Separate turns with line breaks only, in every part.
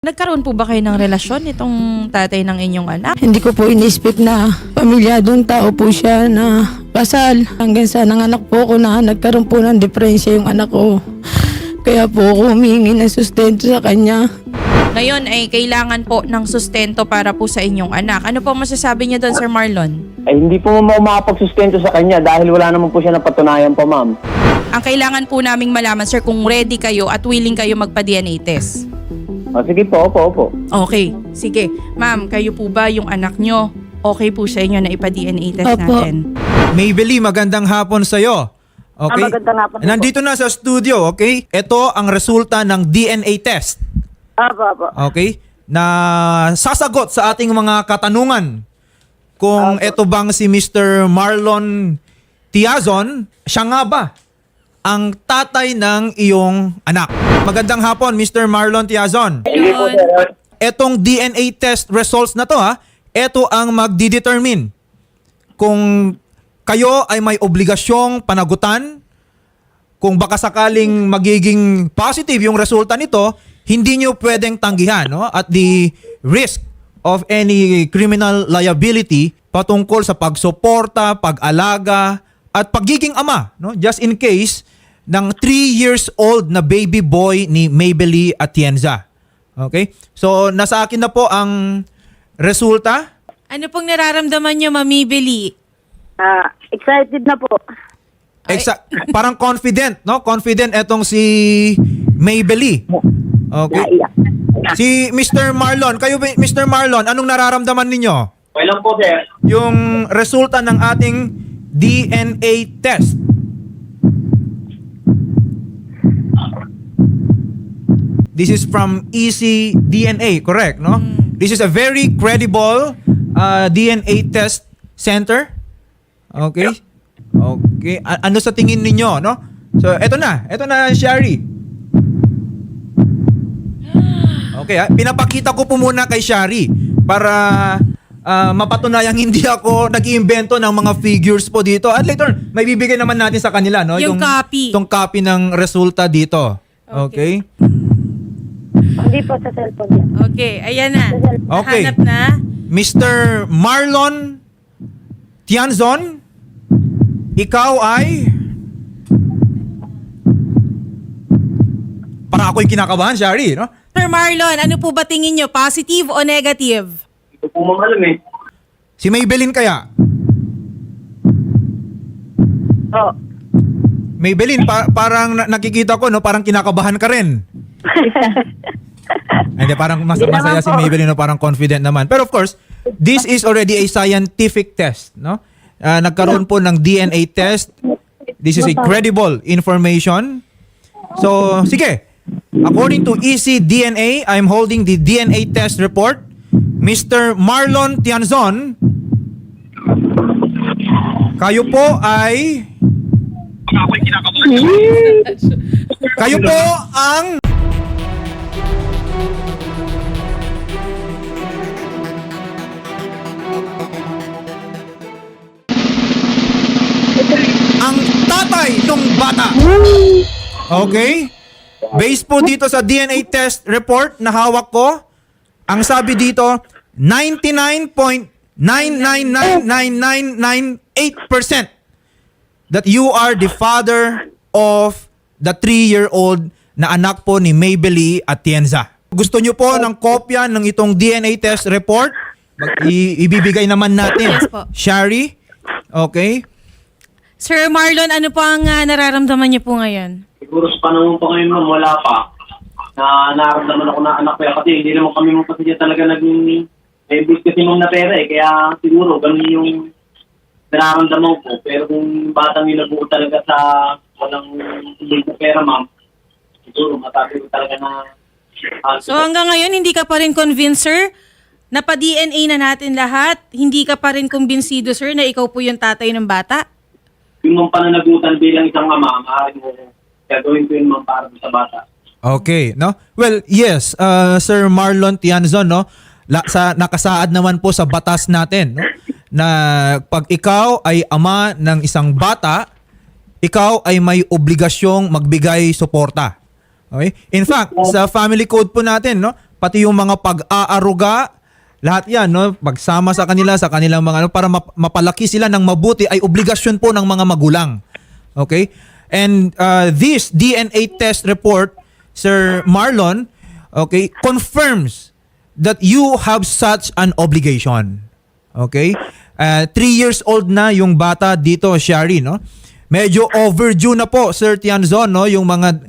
Nagkaroon po ba kayo ng relasyon itong tatay ng inyong anak?
Hindi ko po inispit na pamilyadong tao po siya na kasal. Hanggang sa nanganak po ako na nagkaroon po ng diferensya yung anak ko. Kaya po ako humingi ng sustento sa kanya.
Ngayon ay kailangan po ng sustento para po sa inyong anak. Ano po masasabi niyo doon, Sir Marlon?
Ay hindi po ma- makapagsustento sa kanya dahil wala naman po siya napatunayan pa, ma'am.
Ang kailangan po naming malaman, Sir, kung ready kayo at willing kayo magpa-DNA test.
O, sige po, opo, opo.
Okay, sige. Ma'am, kayo po ba yung anak nyo? Okay po sa inyo na ipa-DNA test
Opo.
natin?
Maybelly, magandang hapon sa'yo. Okay?
Ah, magandang hapon po.
Nandito na sa studio, okay? Ito ang resulta ng DNA test.
Apo, apo.
Okay? Na sasagot sa ating mga katanungan. Kung ito bang si Mr. Marlon Tiazon, siya nga ba ang tatay ng iyong anak? Magandang hapon, Mr. Marlon Tiazon.
Sige po, sir.
Etong DNA test results na to ha, ito ang magdidetermine kung kayo ay may obligasyong panagutan, kung baka sakaling magiging positive yung resulta nito, hindi nyo pwedeng tanggihan no? at the risk of any criminal liability patungkol sa pagsuporta, pag-alaga, at pagiging ama, no? just in case ng 3 years old na baby boy ni Maybelly Atienza. Okay? So, nasa akin na po ang resulta.
Ano pong nararamdaman nyo, Mami Beli?
Ah, excited na po.
Exa- parang confident, no? Confident etong si Maybelly. Okay.
Naiyak.
Si Mr. Marlon, kayo ba- Mr. Marlon, anong nararamdaman ninyo?
Okay lang po, sir.
Yung resulta ng ating DNA test. This is from EC DNA, correct, no? This is a very credible uh, DNA test center. Okay? Okay. A- ano sa tingin ninyo, no? So, eto na. Eto na, Shari. Okay, ha? pinapakita ko po muna kay Shari para ah, mapatunayang hindi ako nag-iimbento ng mga figures po dito. At later, may bibigay naman natin sa kanila, no?
Yung copy.
Itong copy ng resulta dito. Okay?
Hindi po sa cellphone yan.
Okay, ayan na.
Okay.
Hanap na.
Mr. Marlon Tianzon, ikaw ay... Para ako yung kinakabahan, Shari, no?
Sir Marlon, ano po ba tingin nyo? Positive o negative?
Ito po, alam eh.
Si Maybelline kaya?
Oh.
Maybelline, pa- parang na- nakikita ko, no? Parang kinakabahan ka rin. Hindi, parang mas
Hindi
masaya
naman
si
po.
Maybelline, no? parang confident naman. Pero of course, this is already a scientific test, no? Ah, nagkaroon po ng DNA test. This is a credible information. So, sige. According to ECDNA, I'm holding the DNA test report. Mr. Marlon Tianzon, kayo po ay... Kayo po. Ang Okay? Based po dito sa DNA test report na hawak ko, ang sabi dito, 99.9999998% that you are the father of the 3-year-old na anak po ni Maybelly Atienza. Gusto nyo po ng kopya ng itong DNA test report? I- ibibigay naman natin.
Yes po.
Shari? Okay?
Sir Marlon, ano po ang ah, nararamdaman niyo po ngayon?
Siguro sa panahon pa ngayon ma'am, wala pa. Na naramdaman ako na anak ko yan. Kasi hindi naman kami mong kasi talaga naging eh, bus kasi mong na pera eh. Kaya siguro ganun yung nararamdaman ko. Pero kung batang nilabuo talaga sa walang hindi na pera ma'am, siguro matabi ko talaga na ah,
So hanggang ngayon, hindi ka pa rin convinced, sir? Na pa-DNA na natin lahat, hindi ka pa rin kumbinsido, sir, na ikaw po yung tatay ng bata?
Yung mga pananagutan bilang isang ama, maaaring mo gagawin ko yun ma'am para sa bata.
Okay, no? Well, yes, uh, Sir Marlon Tianzon, no? La, sa nakasaad naman po sa batas natin, no? Na pag ikaw ay ama ng isang bata, ikaw ay may obligasyong magbigay suporta. Okay? In fact, sa family code po natin, no? pati yung mga pag-aaruga, lahat yan, no? Pagsama sa kanila, sa kanilang mga, ano, para map- mapalaki sila ng mabuti ay obligasyon po ng mga magulang. Okay? And uh, this DNA test report, Sir Marlon, okay, confirms that you have such an obligation. Okay? Uh, three years old na yung bata dito, Shari, no? Medyo overdue na po, Sir Tianzon, no? Yung mga,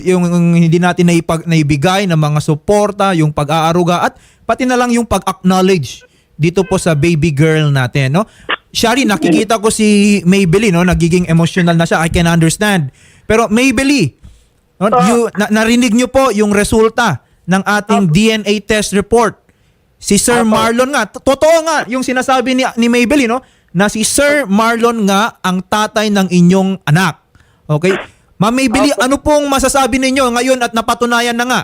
yung, yung hindi natin naipag, naibigay ng mga suporta, yung pag-aaruga, at pati na lang yung pag-acknowledge dito po sa baby girl natin, no? Shari, nakikita ko si Maybelline, no? Nagiging emotional na siya. I can understand. Pero Maybelline, no? You, na- narinig nyo po yung resulta ng ating DNA test report. Si Sir Marlon nga, to- totoo nga yung sinasabi ni, ni Maybelline, no? Na si Sir Marlon nga ang tatay ng inyong anak. Okay? Ma'am Maybelline, ano pong masasabi ninyo ngayon at napatunayan na nga?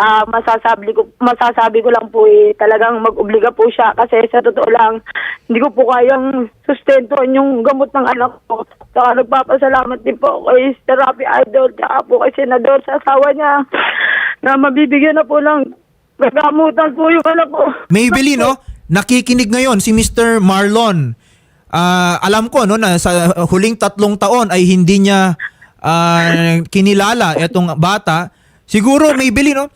Ah, masasabi ko masasabi ko lang po eh talagang mag-obliga po siya kasi sa totoo lang hindi ko po kayang sustentuhan yung gamot ng anak ko. Saka nagpapasalamat din po kay Therapy Idol tsaka po kay Senador sa asawa niya na mabibigyan na po ng gagamutan po yung anak ko.
Maybelline, no? Nakikinig ngayon si Mr. Marlon. Ah, alam ko no na sa huling tatlong taon ay hindi niya ah, kinilala etong bata. Siguro Maybelline, no?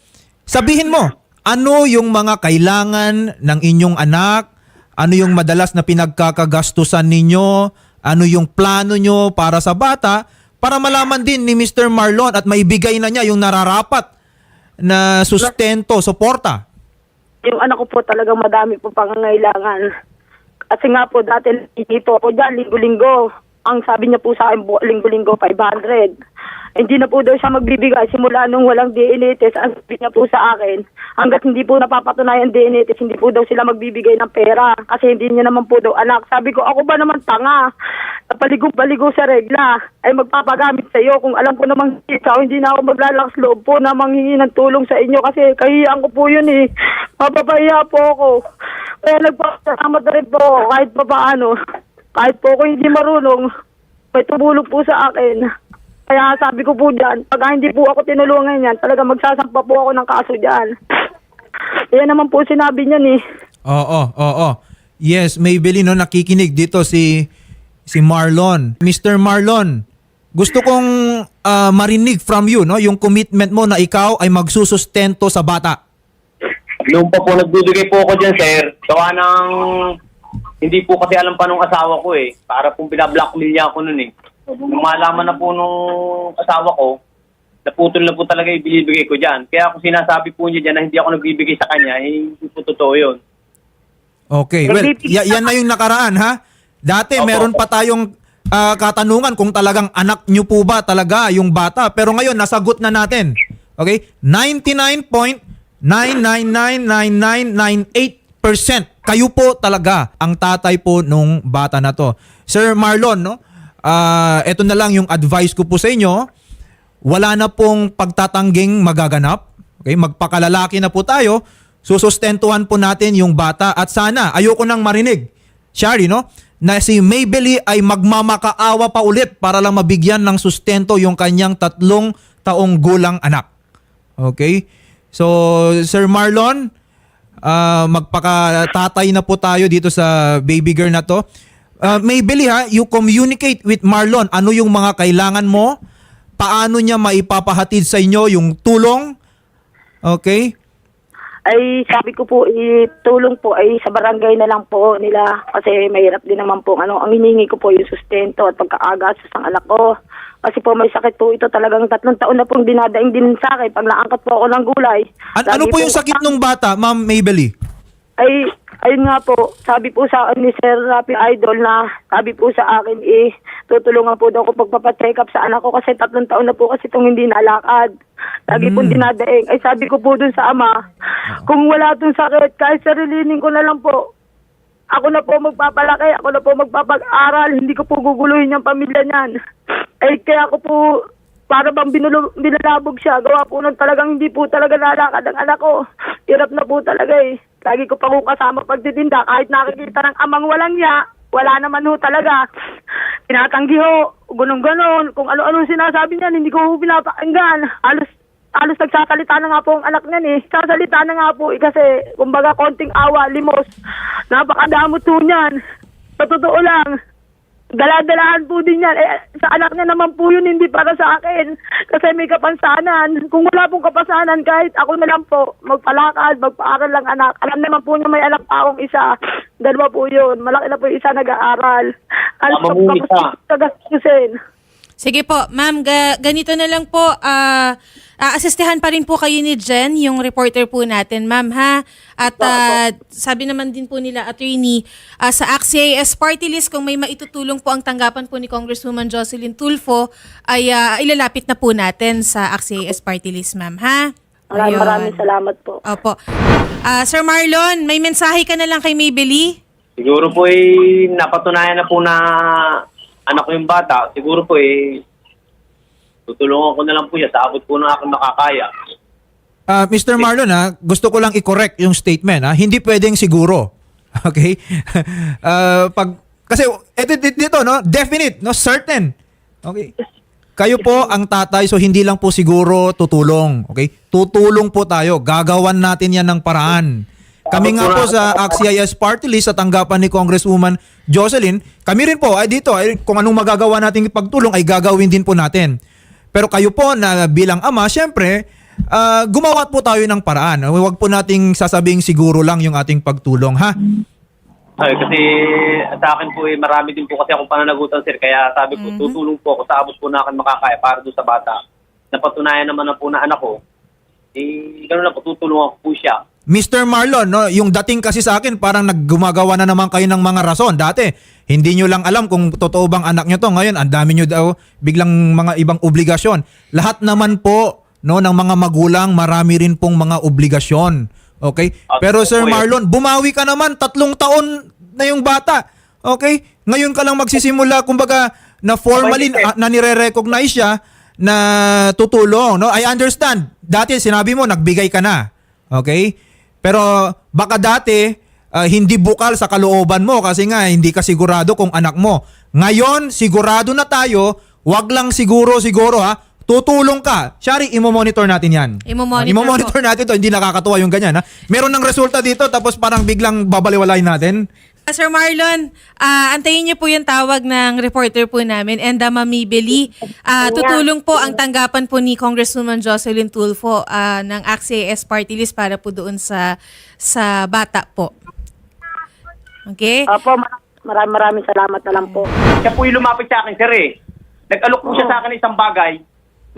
Sabihin mo, ano yung mga kailangan ng inyong anak? Ano yung madalas na pinagkakagastusan ninyo? Ano yung plano nyo para sa bata? Para malaman din ni Mr. Marlon at maibigay na niya yung nararapat na sustento, suporta.
Yung anak ko po talagang madami po pangangailangan. Kasi nga po dati dito ako dyan, linggo-linggo. Ang sabi niya po sa akin, linggo-linggo 500. Hindi na po daw siya magbibigay simula nung walang DNA test. Ang sabi niya po sa akin, hanggat hindi po napapatunayan DNA test, hindi po daw sila magbibigay ng pera. Kasi hindi niya naman po daw anak. Sabi ko, ako ba naman tanga? Napaligo-paligo sa regla. Ay magpapagamit sa iyo. Kung alam ko namang ikaw, hindi na ako maglalakas loob po na manghingi ng tulong sa inyo. Kasi kahiyaan ko po yun eh. Mapapahiya po ako. Kaya nagpapasalamat na rin po kahit pa paano. Kahit po ako hindi marunong, may tumulong po sa akin. Kaya sabi ko po dyan, pag hindi po ako tinulungan yan, talaga magsasampa po ako ng kaso dyan. Yan naman po sinabi niyan eh.
Oo, oo. Yes, Maybelline, no, nakikinig dito si si Marlon. Mr. Marlon, gusto kong ah, marinig from you, no, yung commitment mo na ikaw ay magsusustento sa bata.
Noong pa po nagbibigay po ako dyan, sir, gawa ng hindi po kasi alam pa nung asawa ko eh. Para pong binablockmail niya ako nun eh. Nung malaman na po nung asawa ko, naputol na po talaga yung binibigay ko dyan. Kaya kung sinasabi po niya dyan na hindi ako nagbibigay sa kanya, eh, hindi po totoo yun.
Okay, well, ya- yan na yung nakaraan, ha? Dati,
Opo.
meron pa tayong ah, katanungan kung talagang anak nyo po ba talaga yung bata. Pero ngayon, nasagot na natin. Okay? 99.9999998% kayo po talaga ang tatay po nung bata na to. Sir Marlon, no? Ah, ito na lang yung advice ko po sa inyo. Wala na pong pagtatangging magaganap. Okay? Magpakalalaki na po tayo. Susustentuhan po natin yung bata at sana ayoko nang marinig. Shari, no? Na si Maybelly ay magmamakaawa pa ulit para lang mabigyan ng sustento yung kanyang tatlong taong gulang anak. Okay? So, Sir Marlon, ah magpakatatay na po tayo dito sa baby girl na to. Uh, Maybelly ha, you communicate with Marlon. Ano yung mga kailangan mo? Paano niya maipapahatid sa inyo yung tulong? Okay?
Ay sabi ko po, itulong po ay sa barangay na lang po nila kasi mahirap din naman po. Ano, ang hiningi ko po yung sustento at pagkaagastos ng anak ko. Kasi po may sakit po ito talagang tatlong taon na pong dinadaing din sa akin pag naangkat po ako ng gulay.
An- ano po yung sakit ng bata, Ma'am Maybelly?
Ay, ayun nga po, sabi po sa akin ni Sir Rapi Idol na sabi po sa akin eh, tutulungan po daw ko pagpapacheck up sa anak ko kasi tatlong taon na po kasi itong hindi nalakad. Lagi pong dinadaing. Ay sabi ko po dun sa ama, kung wala tong sakit, kahit sarilinin ko na lang po, ako na po magpapalaki, ako na po magpapag-aral, hindi ko po guguluhin yung pamilya niyan. Ay kaya ko po, para bang binulo, binalabog siya, gawa po nang talagang hindi po talaga lalakad ang anak ko. Hirap na po talaga eh. Lagi ko pa po kasama pagtitinda, kahit nakikita ng amang walang niya, wala naman ho talaga. Tinatanggi ho, ganun-ganon, kung ano-ano sinasabi niya, hindi ko ho pinapakinggan. Halos halos nagsasalita na nga po ang anak niyan eh. Sasalita na nga po eh, kasi kumbaga konting awa, limos. Napakadamot po niyan. Sa totoo lang. Daladalahan po din yan. Eh, sa anak niya naman po yun, hindi para sa akin. Kasi may kapansanan. Kung wala pong kapansanan, kahit ako na lang po, magpalakad, magpaaral lang anak. Alam naman po niya may anak pa akong isa. Dalawa po yun. Malaki na po yung isa nag-aaral.
Tama po, isa.
Sige po, ma'am, ga- ganito na lang po, ah aasistehan pa rin po kayo ni Jen, yung reporter po natin, ma'am, ha? At ah, sabi naman din po nila, attorney, ah, sa AXIS party list, kung may maitutulong po ang tanggapan po ni Congresswoman Jocelyn Tulfo, ay ah, ilalapit na po natin sa AXIS party list, ma'am, ha?
Maraming
Ayun.
maraming salamat po.
Opo. Ah, Sir Marlon, may mensahe ka na lang kay Maybelly?
Siguro po eh, napatunayan na po na anak ko yung bata. Siguro po eh, tutulungan ko na lang po siya sa abot po ng aking makakaya.
Ah, Mr. Marlon ha, gusto ko lang i-correct yung statement ha. Hindi pwedeng siguro. Okay? Ah, pag kasi eto di- dito no, definite, no, certain. Okay? Kayo po ang tatay so hindi lang po siguro tutulong, okay? Tutulong po tayo. Gagawan natin 'yan ng paraan. Kami nga po sa AXIS party list sa tanggapan ni Congresswoman Jocelyn, kami rin po ay dito ay kung anong magagawa nating pagtulong ay gagawin din po natin. Pero kayo po na bilang ama, syempre, ah, gumawa po tayo ng paraan. Huwag po nating sasabing siguro lang yung ating pagtulong, ha?
Ay, kasi sa akin po eh, marami din po kasi akong pananagutan sir. Kaya sabi ko, tutulong po ako sa abot po na aking makakaya para doon sa bata. Napatunayan naman na po na anak ko. Eh, gano'n lang po, tutulungan ko po siya.
Mr. Marlon, no, yung dating kasi sa akin parang naggumagawa na naman kayo ng mga rason. Dati, hindi nyo lang alam kung totoo bang anak nyo to. Ngayon, ang dami nyo daw biglang mga ibang obligasyon. Lahat naman po no ng mga magulang, marami rin pong mga obligasyon. Okay?
At
Pero Sir. Marlon, bumawi ka naman. Tatlong taon na yung bata. Okay? Ngayon ka lang magsisimula, kumbaga, na formally na, na nire-recognize siya na tutulong. No? I understand. Dati sinabi mo, nagbigay ka na. Okay? Pero baka dati, ah, hindi bukal sa kalooban mo kasi nga hindi ka sigurado kung anak mo. Ngayon, sigurado na tayo, wag lang siguro siguro ha, tutulong ka. Shari, imo-monitor natin yan.
Imo-monitor
Ah, imo-monitor natin to, hindi nakakatuwa yung ganyan ha. Meron ng resulta dito tapos parang biglang babaliwalayin natin.
Ah, Sir Marlon, ah, antayin niyo po yung tawag ng reporter po namin, Enda Mamibeli. Ah, tutulong po ang tanggapan po ni Congresswoman Jocelyn Tulfo ah, ng AXIS party list para po doon sa sa bata po. Okay?
Opo, mar- maraming maraming salamat na lang po.
Siya po yung lumapit sa akin, sir eh. Nag-alok po siya sa akin ng isang bagay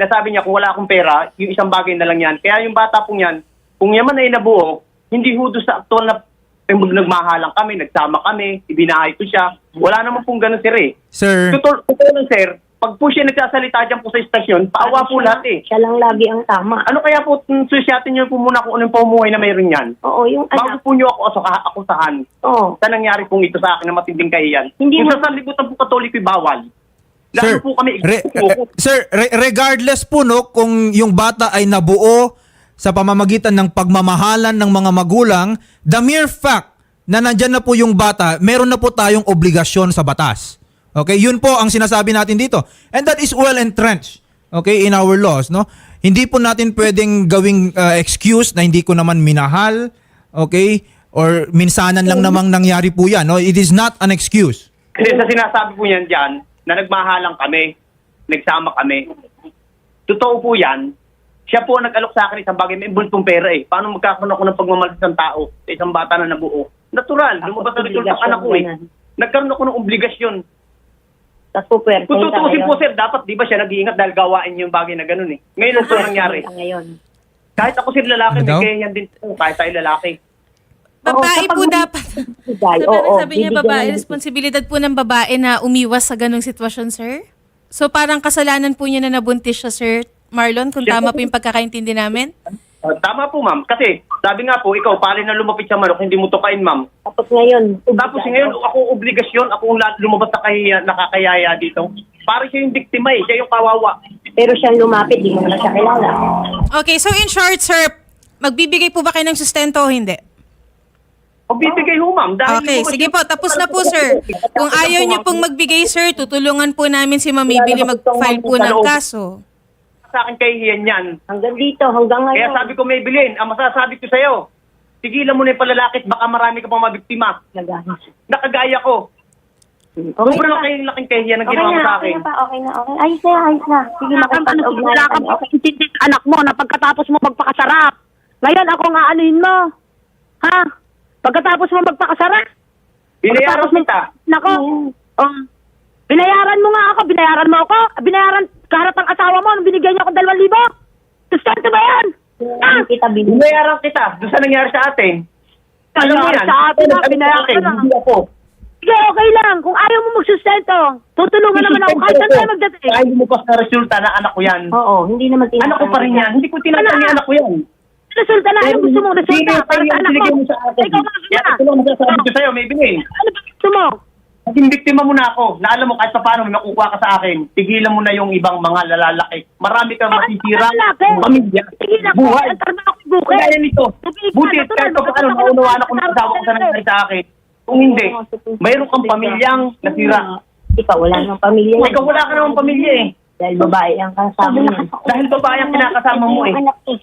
na sabi niya kung wala akong pera, yung isang bagay na lang yan. Kaya yung bata po yan, kung yaman ay nabuo, hindi ho doon sa aktual na nagmahalang kami, nagsama kami, ibinahay ko siya. Wala naman pong ganun, sir eh.
Sir,
Totoo, totoo lang, sir. Pag po siya nagsasalita dyan po sa istasyon, paawa po lahat eh.
Siya lang lagi ang tama.
Ano kaya po, mm, susyatin niyo po muna kung anong pamumuhay na mayroon yan.
Oo, yung
Bago
anak.
po niyo ako asa- akusahan
Oo.
sa nangyari pong ito sa akin na matinding kahiyan.
Hindi
Kung
mo-
sa sanlibutan po katoliko bawal. Lalo
sir,
po kami
re- re- sir, re- regardless po no kung yung bata ay nabuo sa pamamagitan ng pagmamahalan ng mga magulang, the mere fact na nandyan na po yung bata, meron na po tayong obligasyon sa batas. Okay, yun po ang sinasabi natin dito. And that is well entrenched, okay, in our laws, no? Hindi po natin pwedeng gawing uh, excuse na hindi ko naman minahal, okay? Or minsanan lang namang nangyari po yan, no? It is not an excuse.
Kasi sa sinasabi po niyan dyan, na nagmahalang kami, nagsama kami. Totoo po yan. Siya po ang nag-alok sa akin isang bagay, may bultong pera eh. Paano magkakaroon ako ng pagmamahal sa isang tao, sa isang bata na nabuo? Natural, lumabas na
obligasyon
anak ko eh.
yan.
Nagkaroon ako ng obligasyon.
Tapos po, pwerte
Kung tutuusin po sir, dapat di ba siya nag-iingat dahil gawain yung bagay na ganun eh. Ngayon lang ito nangyari.
Ngayon.
Kahit ako sir lalaki,
Ano
may
daw?
ganyan din po, kahit tayo lalaki.
Babae po dapat. Sabi, sabi niya babae,
ng-
responsibilidad po ng babae na umiwas sa ganong sitwasyon, sir? So parang kasalanan po niya na nabuntis siya, sir Marlon, kung
Siya
tama
po-
yung pagkakaintindi namin?
Uh, tama po ma'am, kasi sabi nga po, ikaw, pali na lumapit sa manok, hindi mo tukain ma'am.
Tapos ngayon.
Tapos ngayon, ako obligasyon, ako ang la- lumabas sa kahiya, nakakayaya dito. Para siya yung biktima eh, siya yung kawawa.
Pero siyang lumapit, di mo na siya kilala.
Okay, so in short, sir, magbibigay po ba kayo ng sustento o hindi?
Pagbibigay ho ma'am. Dahil
Okay,
lumabas
sige
yung-
po, tapos na po, sir. Kung ayaw niyo pong magbigay, sir, tutulungan po namin si Mamibili mag-file po ng kaso.
Sa akin kahihiyan yan.
Hanggang dito, hanggang
Kaya
ngayon.
sabi ko, Maybelline, ang masasabi ko sa'yo, tigilan mo na yung palalakit, baka marami ka pang mabiktima.
Nagahas.
Nakagaya ko.
Okay
Sobrang
na.
laking laking kahihiyan ng
Okay
ginawa mo
na,
sa
okay
akin.
na pa, okay na, okay. Ayos na, ayos na. Sige,
ano,
makapag-ugnayan
wala kang
kami, okay.
pakiintindi sa anak mo na pagkatapos mo magpakasarap. Ngayon ako nga anuhin mo. Ha? Pagkatapos mo magpakasarap.
Binayaran
mo-
kita.
Nako. Oh. Binayaran mo nga ako, binayaran mo ako. Binayaran kaharap ang asawa mo nung binigyan niya ako dalawang libo. Sustento ba yan?
Hindi kita binigyan.
Binayaran kita doon sa nangyari sa atin. Alam mo
Nangyari
yan.
sa atin, ha?
Ano
Binayaran
sa akin?
ka na.
Hindi ako.
Sige, okay lang. Kung ayaw mo magsustento, tutulungan naman ako kahit saan tayo magdating.
Kahit lumabas na resulta na anak ko yan.
Oo, hindi naman tinatanggi.
Anak ko pa rin yan. Hindi ko tinatanggi
Ano?
anak ko yan.
Resulta na, anong gusto mong resulta?
Hindi,
Para sa anak ko.
mo sa akin.
Ikaw sila.
ito lang masasabi ko sa'yo, may binigay.
Ano ba gusto mo?
Naging biktima mo na ako. Na alam mo kahit pa paano may makukuha ka sa akin. Tigilan mo na yung ibang mga lalalaki. Marami kang masisira. Pamilya.
Tigilan ko.
Buhay. Kaya nito. Buti
natural.
kahit pa paano
ka
ako ng
ng
asawa ko sa nangyari sa akin. Kung hindi, mayroon kang pamilyang nasira.
Ikaw, wala nang pamilya.
Ikaw wala ka namang pamilya eh.
Dahil babae ang kasama niya.
Dahil babae ang kinakasama mo eh.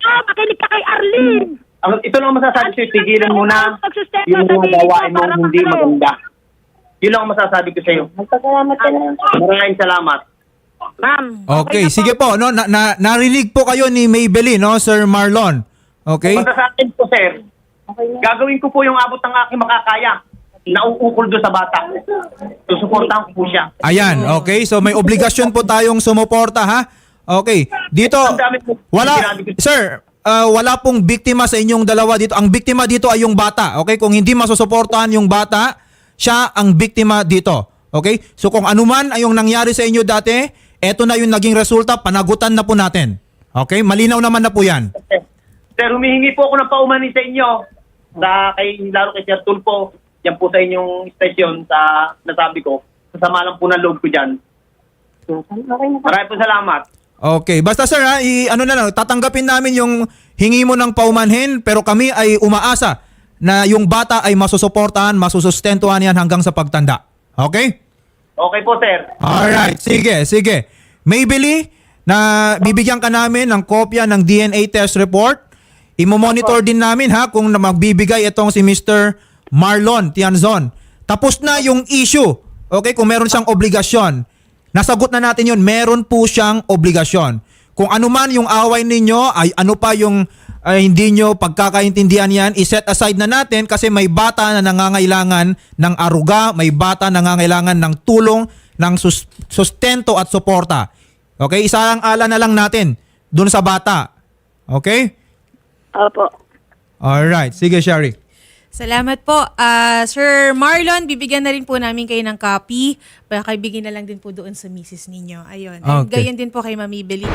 Ah, makinig ka kay Arlene.
Ito lang ang masasabi sa'yo, tigilan mo na yung mga gawain
mo
mo hindi maganda. Yun lang ang masasabi ko sa'yo.
Magpasalamat ka na lang.
Maraming salamat.
Ma'am.
Okay, sige po, no, na, na, narinig po kayo ni Maybelline, no, Sir Marlon. Okay?
Basta sa akin po, sir,
Okay na.
gagawin ko po yung abot ng aking makakaya. Nauukol doon sa bata. Susuportahan ko po siya.
Ayan, okay? So may obligasyon po tayong sumuporta, ha? Okay. Dito, wala, sir, ah, wala pong biktima sa inyong dalawa dito. Ang biktima dito ay yung bata, okay? Kung hindi masusuportahan yung bata, siya ang biktima dito. Okay? So kung anuman ay yung nangyari sa inyo dati, eto na yung naging resulta, panagutan na po natin. Okay? Malinaw naman na po yan.
Sir, humihingi po ako ng paumanin sa inyo. Sa kay, lalo kay Sir Tulpo, yan po sa inyong station sa nasabi ko. Kasama lang po ng loob ko dyan.
Okay.
Maraming po salamat.
Okay, basta sir ha, i, ano na lang, tatanggapin namin yung hingi mo ng paumanhin pero kami ay umaasa na yung bata ay masusuportahan, masusustentuhan yan hanggang sa pagtanda. Okay?
Okay po, sir.
Alright, sige, sige. Maybelline, na bibigyan ka namin ng kopya ng DNA test report. Imo-monitor din namin ha kung magbibigay itong si Mr. Marlon Tianzon. Tapos na yung issue. Okay, kung meron siyang obligasyon. Nasagot na natin yun, meron po siyang obligasyon. Kung ano man yung away ninyo, ay ano pa yung ay, hindi nyo pagkakaintindihan yan, iset aside na natin kasi may bata na nangangailangan ng aruga, may bata na nangangailangan ng tulong, ng sus- sustento at suporta. Okay, isang ala na lang natin dun sa bata. Okay?
Opo.
Alright, sige Shari.
Salamat po. Ah, Sir Marlon, bibigyan na rin po namin kayo ng copy. Baka bigyan na lang din po doon sa misis ninyo. Ayun. And
Okay.
Gayon din po kay Mami Beli.